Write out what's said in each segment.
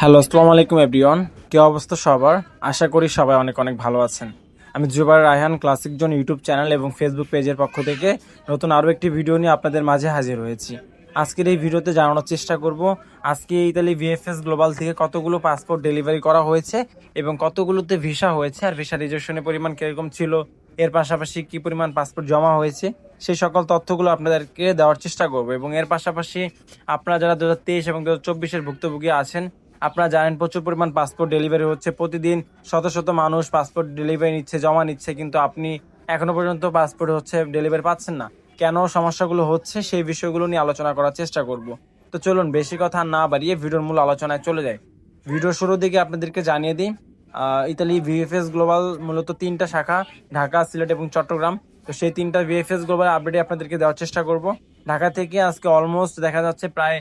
Hello, আসসালামু আলাইকুম everyone. কি অবস্থা সবার? আশা করি সবাই অনেক অনেক ভালো আছেন। আমি Zubair Raihan, classic zone YouTube channel এবং ফেসবুক পেজের পক্ষ থেকে নতুন আরও একটি ভিডিও নিয়ে আপনাদের মাঝে হাজির হয়েছি। আজকের এই ভিডিওতে জানানোর চেষ্টা করব, আজকে ইতালি ভিএফএস গ্লোবাল থেকে কতগুলো পাসপোর্ট ডেলিভারি করা হয়েছে এবং কতগুলোতে ভিসা হয়েছে আর ভিসা রিজার্ভেশনের পরিমাণ কীরকম ছিল, এর পাশাপাশি কি পরিমাণ পাসপোর্ট জমা হয়েছে, সেই সকল তথ্যগুলো আপনাদেরকে দেওয়ার চেষ্টা করব। এবং এর পাশাপাশি আপনারা যারা দু হাজার তেইশ এবং দু হাজার চব্বিশের ভুক্তভোগী আছেন আপনারা জানেন, প্রচুর পরিমাণ পাসপোর্ট ডেলিভারি হচ্ছে। প্রতিদিন শত শত মানুষ পাসপোর্ট ডেলিভারি নিচ্ছে, জমা নিচ্ছে, কিন্তু আপনি এখনও পর্যন্ত পাসপোর্ট হচ্ছে ডেলিভারি পাচ্ছেন না। কেন সমস্যাগুলো হচ্ছে, সেই বিষয়গুলো নিয়ে আলোচনা করার চেষ্টা করব। তো চলুন, বেশি কথা না বাড়িয়ে ভিডিওর মূল আলোচনায় চলে যাই। ভিডিওর শুরুর দিকে আপনাদেরকে জানিয়ে দিই ইতালি ভিএফএস গ্লোবাল মূলত তিনটা শাখা, ঢাকা, সিলেট এবং চট্টগ্রাম। তো সেই তিনটা ভিএফএস গ্লোবাল আপডেট আপনাদেরকে দেওয়ার চেষ্টা করব। ঢাকা থেকে আজকে অলমোস্ট দেখা যাচ্ছে প্রায়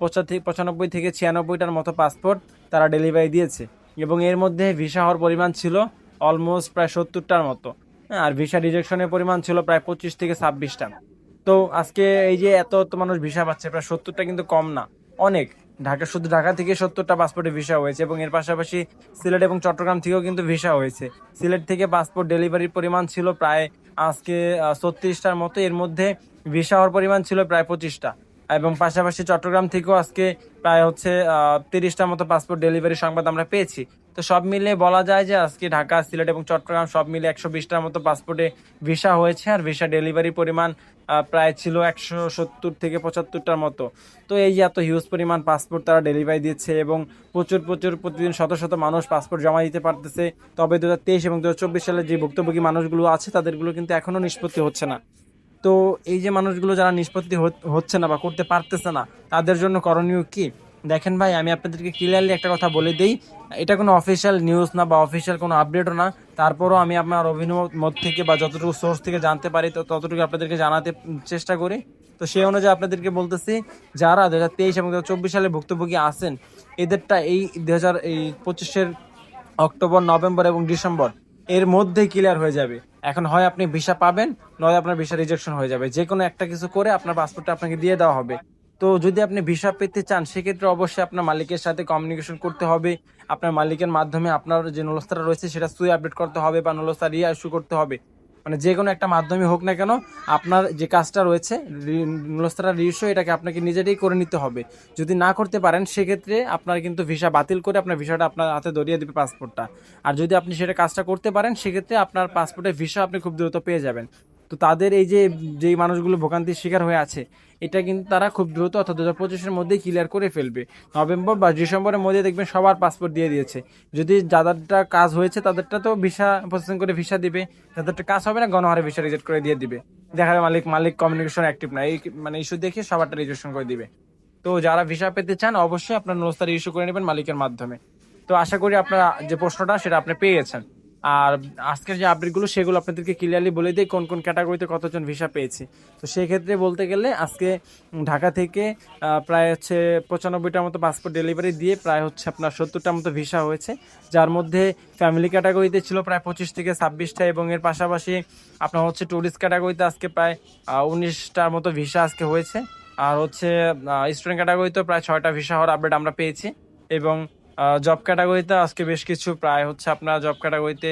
পঁচাত্তর পঁচানব্বই থেকে ছিয়ানব্বইটার মতো পাসপোর্ট তারা ডেলিভারি দিয়েছে। এবং এর মধ্যে ভিসা হওয়ার পরিমাণ ছিল অলমোস্ট প্রায় সত্তরটার মতো। হ্যাঁ, আর ভিসা রিজেকশনের পরিমাণ ছিল প্রায় পঁচিশ থেকে ছাব্বিশটা তো আজকে এই যে এত এত মানুষ ভিসা পাচ্ছে প্রায় সত্তরটা কিন্তু কম না। অনেক। ঢাকা শুধু ঢাকা থেকে সত্তরটা পাসপোর্টে ভিসা হয়েছে এবং এর পাশাপাশি সিলেট এবং চট্টগ্রাম থেকেও কিন্তু ভিসা হয়েছে। সিলেট থেকে পাসপোর্ট ডেলিভারির পরিমাণ ছিল প্রায় আজকে ছত্রিশটার মতো। এর মধ্যে ভিসা হওয়ার পরিমাণ ছিল প্রায় পঁচিশটা। এবং পাশাপাশি চট্টগ্রাম থেকেও আজকে প্রায় হচ্ছে তিরিশটার মতো পাসপোর্ট ডেলিভারি সংবাদ আমরা পেয়েছি। তো সব মিলে বলা যায় যে আজকে ঢাকা, সিলেট এবং চট্টগ্রাম সব মিলে একশো বিশটার মতো পাসপোর্টে ভিসা হয়েছে আর ভিসা ডেলিভারি পরিমাণ প্রায় ছিল একশো সত্তর থেকে পঁচাত্তরটার মতো। তো এই এত হিউজ পরিমাণ পাসপোর্ট তারা ডেলিভারি দিচ্ছে এবং প্রচুর প্রচুর প্রতিদিন শত শত মানুষ পাসপোর্ট জমা দিতে পারতেছে, তবে দু হাজার তেইশ এবং দু হাজার চব্বিশ সালে যে ভুক্তভোগী মানুষগুলো আছে তাদেরগুলো কিন্তু এখনও নিষ্পত্তি হচ্ছে না। তো এই যে মানুষগুলো যারা নিষ্পত্তি হচ্ছে না বা করতে পারতেছে না, তাদের জন্য করণীয় কি? দেখেন ভাই, আমি আপনাদেরকে ক্লিয়ারলি একটা কথা বলে দিই। এটা কোনো অফিসিয়াল নিউজ না বা অফিসিয়াল কোনো আপডেটও না। তারপরও আমি আপনার অভিনব মত থেকে বা যতটুকু সোর্স থেকে জানতে পারি, তো ততটুকু আপনাদেরকে জানাতে চেষ্টা করি। তো সেই অনুযায়ী আপনাদেরকে বলতেছি, যারা দু হাজার তেইশ এবং দু চব্বিশ সালে ভুক্তভোগী আছেন, এদেরটা এই দু হাজার এই পঁচিশের অক্টোবর, নভেম্বর এবং ডিসেম্বর এর মধ্যে ক্লিয়ার হয়ে যাবে। এখন হয় আপনি ভিসা পাবেন, নয় আপনার ভিসা রিজেকশন হয়ে যাবে। যে কোনো একটা কিছু করে আপনার পাসপোর্টটা আপনাকে দিয়ে দেওয়া হবে। তো যদি আপনি ভিসা পেতে চান, সেক্ষেত্রে অবশ্যই আপনার মালিকের সাথে কমিউনিকেশন করতে হবে। আপনার মালিকের মাধ্যমে আপনার যে নলস্তারা রয়েছে, সেটা সুই আপডেট করতে হবে বা নলস্তা রিয়া ইস্যু করতে হবে। মানে যে কোনো একটা মাধ্যমে হোক না কেন, আপনার যে কাজটা রয়েছে নুলস্তারা রিইস্যু এটাকে আপনাকে নিজেরাই করে নিতে হবে। যদি না করতে পারেন, সেক্ষেত্রে আপনার কিন্তু ভিসা বাতিল করে আপনার ভিসাটা আপনার হাতে ধরিয়ে দেবে পাসপোর্টটা আর যদি আপনি সেটা কাজটা করতে পারেন, সেক্ষেত্রে আপনার পাসপোর্টে ভিসা আপনি খুব দ্রুত পেয়ে যাবেন। তো তাদের এই যে, যেই মানুষগুলো ভোগান্তির শিকার হয়ে আছে, এটা কিন্তু তারা খুব দ্রুত অর্থাৎ দু হাজার পঁচিশের মধ্যেই ক্লিয়ার করে ফেলবে। নভেম্বর বা ডিসেম্বরের মধ্যে দেখবেন সবার পাসপোর্ট দিয়ে দিয়েছে। যদি যাদেরটা কাজ হয়েছে, তাদেরটা তো ভিসা প্রসেসিং করে ভিসা দিবে। যাদেরটা কাজ হবে না, গণহারে ভিসা রিজেক্ট করে দিয়ে দিবে। দেখা যায় মালিক মালিক কমিউনিকেশন অ্যাক্টিভ না। এই মানে ইস্যু দেখে সবারটা রেজিস্ট্রেশন করে দিবে। তো যারা ভিসা পেতে চান, অবশ্যই আপনার নস্তার ইস্যু করে নেবেন মালিকের মাধ্যমে। তো আশা করি আপনার যে প্রশ্নটা, সেটা আপনি পেয়ে গেছেন আর আজকের যে আপডেটগুলো সেগুলো আপনাদেরকে ক্লিয়ারলি বলে দিই, কোন কোন ক্যাটাগরিতে কতজন ভিসা পেয়েছি। তো সেই ক্ষেত্রে বলতে গেলে, আজকে ঢাকা থেকে প্রায় হচ্ছে পঁচানব্বইটার মতো পাসপোর্ট ডেলিভারি দিয়ে প্রায় হচ্ছে আপনার সত্তরটার মতো ভিসা হয়েছে। যার মধ্যে ফ্যামিলি ক্যাটাগরিতে ছিল প্রায় পঁচিশ থেকে ছাব্বিশটা এবং এর পাশাপাশি আপনার হচ্ছে ট্যুরিস্ট ক্যাটাগরিতে আজকে প্রায় উনিশটার মতো ভিসা আজকে হয়েছে। আর হচ্ছে স্টুডেন্ট ক্যাটাগরিতেও প্রায় ছয়টা ভিসা হওয়ার আপডেট আমরা পেয়েছি। এবং জব ক্যাটাগরিতে আজকে বেশ কিছু, প্রায় হচ্ছে আপনার জব ক্যাটাগরিতে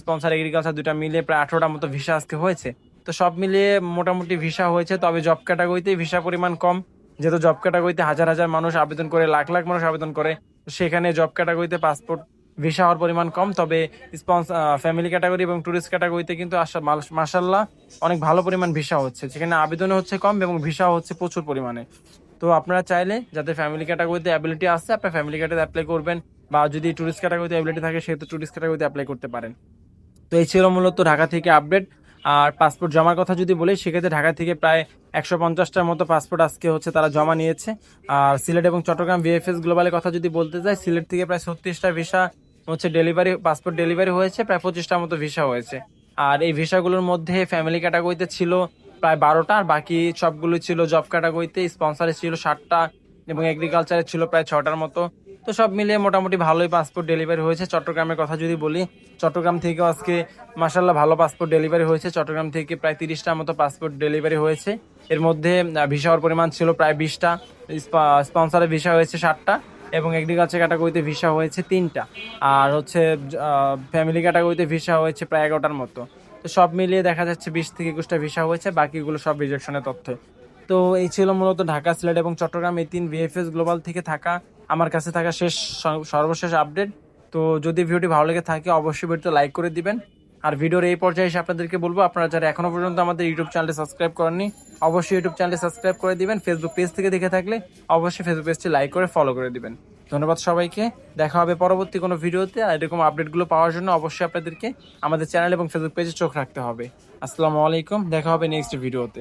স্পন্সার এগ্রিকালচার দুটা মিলে প্রায় আঠারোটার মতো ভিসা আজকে হয়েছে। তো সব মিলিয়ে মোটামুটি ভিসা হয়েছে, তবে জব ক্যাটাগরিতে ভিসা পরিমাণ কম। যেহেতু জব ক্যাটাগরিতে হাজার হাজার মানুষ আবেদন করে, লাখ লাখ মানুষ আবেদন করে সেখানে জব ক্যাটাগরিতে পাসপোর্ট ভিসা হওয়ার পরিমাণ কম। তবে স্পন্স ফ্যামিলি ক্যাটাগরি এবং ট্যুরিস্ট ক্যাটাগরিতে কিন্তু মাসাল্লাহ অনেক ভালো পরিমাণ ভিসা হচ্ছে। সেখানে আবেদনও হচ্ছে কম এবং ভিসা হচ্ছে প্রচুর পরিমাণে। তো আপনারা চাইলে যাদের ফ্যামিলি ক্যাটাগরিতে অ্যাবিলিটি আছে, আপনার ফ্যামিলি ক্যাটাগরিতে অ্যাপ্লাই করবেন বা যদি ট্যুরিস্ট ক্যাটাগরিতে অ্যাবিলিটি থাকে সেহেতু ট্যুরিস্ট ক্যাটাগরিতে অ্যাপ্লাই করতে পারেন। তো এই ছিল মূলত ঢাকা থেকে আপডেট আর পাসপোর্ট জমার কথা যদি বলি, সেক্ষেত্রে ঢাকা থেকে প্রায় একশো পঞ্চাশটার মতো পাসপোর্ট আজকে হচ্ছে তারা জমা নিয়েছে। আর সিলেট এবং চট্টগ্রাম ভিএফএস গ্লোবালের কথা যদি বলতে যাই, সিলেট থেকে প্রায় ছত্রিশটা ভিসা হচ্ছে ডেলিভারি পাসপোর্ট ডেলিভারি হয়েছে, প্রায় পঁচিশটার মতো ভিসা হয়েছে। আর এই ভিসাগুলোর মধ্যে ফ্যামিলি ক্যাটাগরিতে ছিল প্রায় বারোটা, আর বাকি সবগুলো ছিল জব ক্যাটাগরিতে স্পন্সারে ছিল ষাটটা এবং এগ্রিকালচারে ছিল প্রায় ছটার মতো। তো সব মিলিয়ে মোটামুটি ভালোই পাসপোর্ট ডেলিভারি হয়েছে। চট্টগ্রামের কথা যদি বলি, চট্টগ্রাম থেকে আজকে মাসাল্লাহ ভালো পাসপোর্ট ডেলিভারি হয়েছে। চট্টগ্রাম থেকে প্রায় তিরিশটার মতো পাসপোর্ট ডেলিভারি হয়েছে। এর মধ্যে ভিসা হওয়ার পরিমাণ ছিল প্রায় বিশটা। স্পন্সারে ভিসা হয়েছে ষাটটা এবং এগ্রিকালচার ক্যাটাগরিতে ভিসা হয়েছে তিনটা। আর হচ্ছে ফ্যামিলি ক্যাটাগরিতে ভিসা হয়েছে প্রায় এগারোটার মতো। তো সব মিলিয়ে দেখা যাচ্ছে বিশ থেকে একুশটা ভিসা হয়েছে, বাকিগুলো সব রিজেকশনের তথ্য। তো এই ছিল মূলত ঢাকা, সিলেট এবং চট্টগ্রাম এই তিন ভিএফএস গ্লোবাল থেকে থাকা, আমার কাছে থাকা শেষ সর্বশেষ আপডেট তো যদি ভিডিওটি ভালো লেগে থাকে, অবশ্যই ভিডিওটি লাইক করে দিবেন। আর ভিডিওর এই পর্যায়ে এসে আপনাদেরকে বলব, আপনারা যারা এখনও পর্যন্ত আমাদের ইউটিউব চ্যানেলটি সাবস্ক্রাইব করেননি, অবশ্যই ইউটিউব চ্যানেলটি সাবস্ক্রাইব করে দিবেন। ফেসবুক পেজ থেকে দেখে থাকলে অবশ্যই ফেসবুক পেজটি লাইক করে ফলো করে দিবেন। ধন্যবাদ সবাইকে। দেখা হবে পরবর্তী কোনো ভিডিওতে। আর এরকম আপডেটগুলো পাওয়ার জন্য অবশ্যই আপনাদেরকে আমাদের চ্যানেল এবং ফেসবুক পেজে চোখ রাখতে হবে। আসসালামু আলাইকুম। দেখা হবে নেক্সট ভিডিওতে।